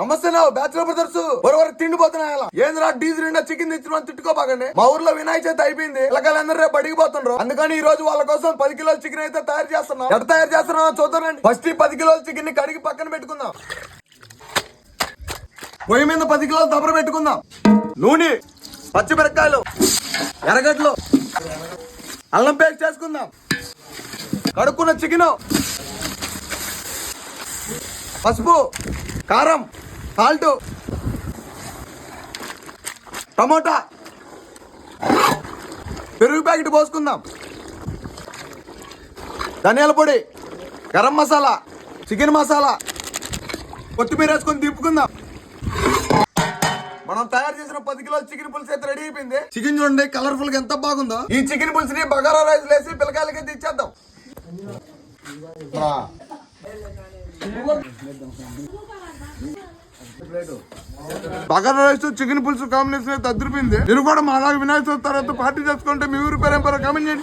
నమస్తే నా bachelor brothers. ఒరవరు తిండిపోతున్నాయి ఏంద్రా డీజిల్ నిండా చికెన్ తెచ్చిన తిట్టుకోబాకండి? మా ఊర్లో వినాయక చవితి అయిపోయింది. పిల్లకాయలందరూ రేపు బడికి పోతున్నారు అందుకని ఈ రోజు వాళ్ళ కోసం పది కిలోల చికెన్ అయితే తయారు చేస్తున్నాం. ఎట్ట తయారు చేస్తున్నా చూద్దాం ఫస్ట్ ఈ పది కిలోల చికెన్ని కడిగి పక్కన పెట్టుకుందాం. పొయ్యి మీద పది కిలోలు దబర పెట్టుకుందాం. నూనె పచ్చిమిరపకాయలు ఎర్రగడ్డలు అల్లం పేస్ట్ చేసుకుందాం. కడుక్కున్న చికెన్ పసుపు కారం సాల్ట్ టమోటా. పెరుగు ప్యాకెట్ పోసుకుందాం. ధనియాల పొడి గరం మసాలా చికెన్ మసాలా కొత్తిమీర వేసుకొని దింపుకుందాం మనం తయారు చేసిన పది కిలోల చికెన్ పులుసు అయితే రెడీ అయిపోయింది. చికెన్ చూడండి కలర్ఫుల్గా ఎంత బాగుందో. ఈ చికెన్ పులుసుని బగారా రైస్ వేసి పిల్లకాయలకి తెచ్చేద్దాం బగారా రైస్ చికెన్ పులుసు కాంబినేషన్ అయితే అదిరిపోయింది మీరు కూడా మా వినాయక చవితి తర్వాత పార్టీ చేసుకుంటే మీ ఊరి పేరు ఏం కామెంట్ చేయండి.